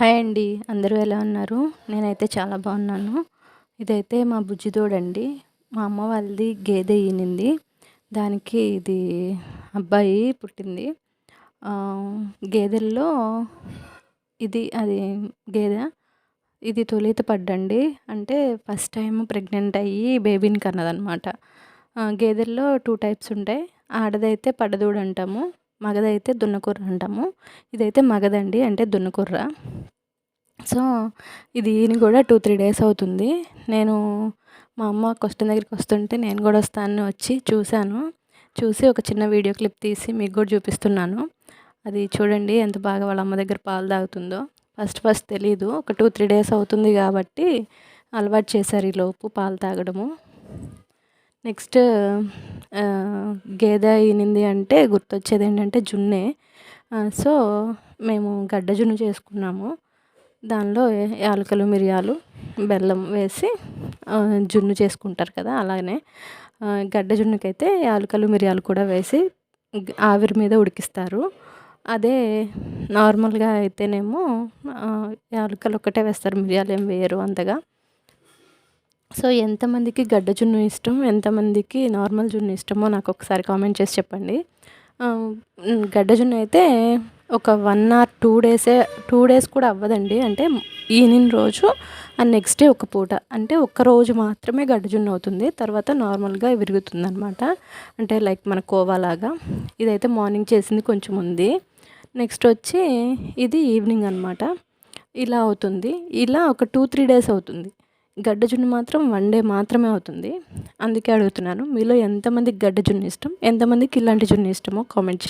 Hi అండి. అందరూ ఎలా ఉన్నారు? నేనైతే చాలా బాగున్నాను. ఇదైతే మా బుజ్జిదోడండి. మా అమ్మ వాళ్ళది గేదె ఈనింది. దానికి ఇది అబ్బాయి పుట్టింది. గేదెల్లో ఇది అది గేదె ఇది తొలిత పడ్డండి. అంటే ఫస్ట్ టైం ప్రెగ్నెంట్ అయ్యి బేబీని కన్నదనమాట. గేదెల్లో టూ టైప్స్ ఉంటాయి. ఆడదైతే పడదూడు అంటాము మగదైతే దున్నకుర్ర అంటాము. ఇదైతే మగదండి అంటే దున్నకుర్ర సో ఇది కూడా టూ త్రీ డేస్ అవుతుంది. నేను మా అమ్మ క్వశ్చన్ దగ్గరికి వస్తుంటే నేను కూడా వస్తాను వచ్చి చూశాను. చూసి ఒక చిన్న వీడియో క్లిప్ తీసి మీకు కూడా చూపిస్తున్నాను. అది చూడండి ఎంత బాగా వాళ్ళ అమ్మ దగ్గర పాలు తాగుతుందో. ఫస్ట్ ఫస్ట్ తెలీదు. ఒక టూ త్రీ డేస్ అవుతుంది కాబట్టి అలవాటు చేశారు ఈ లోపు పాలు తాగడము. నెక్స్ట్ గేదె ఈనింది అంటే గుర్తొచ్చేది ఏంటంటే జున్నే. సో మేము గడ్డ జున్ను చేసుకున్నాము. దానిలో యాలకులు మిరియాలు బెల్లం వేసి జున్ను చేసుకుంటారు కదా అలానే గడ్డ జున్నుకైతే యాలకులు మిరియాలు కూడా వేసి ఆవిరి మీద ఉడికిస్తారు. అదే నార్మల్గా అయితేనేమో యాలకులు ఒక్కటే వేస్తారు మిరియాలు ఏం వేయరు అంతగా. సో ఎంతమందికి గడ్డ జున్ను ఇష్టం ఎంతమందికి నార్మల్ జున్ను ఇష్టమో నాకు ఒకసారి కామెంట్ చేసి చెప్పండి. గడ్డ జున్ను అయితే ఒక వన్ ఆర్ టూ డేసే టూ డేస్ కూడా అవ్వదండి. అంటే ఈవినింగ్ రోజు అండ్ నెక్స్ట్ డే ఒక పూట. అంటే ఒక్క రోజు మాత్రమే గడ్డ జున్ను అవుతుంది. తర్వాత నార్మల్గా విరుగుతుంది అనమాట అంటే లైక్ మన కోవాలాగా ఇదైతే మార్నింగ్ చేసింది కొంచెం ఉంది. నెక్స్ట్ వచ్చి ఇది ఈవినింగ్ అనమాట ఇలా అవుతుంది. ఇలా ఒక టూ త్రీ డేస్ అవుతుంది. గడ్డ జున్ను మాత్రం వన్ డే మాత్రమే అవుతుంది. అందుకే అడుగుతున్నాను మీలో ఎంతమందికి గడ్డ జున్ను ఇష్టం? ఎంతమందికి ఇలాంటి జున్ను ఇష్టమో కామెంట్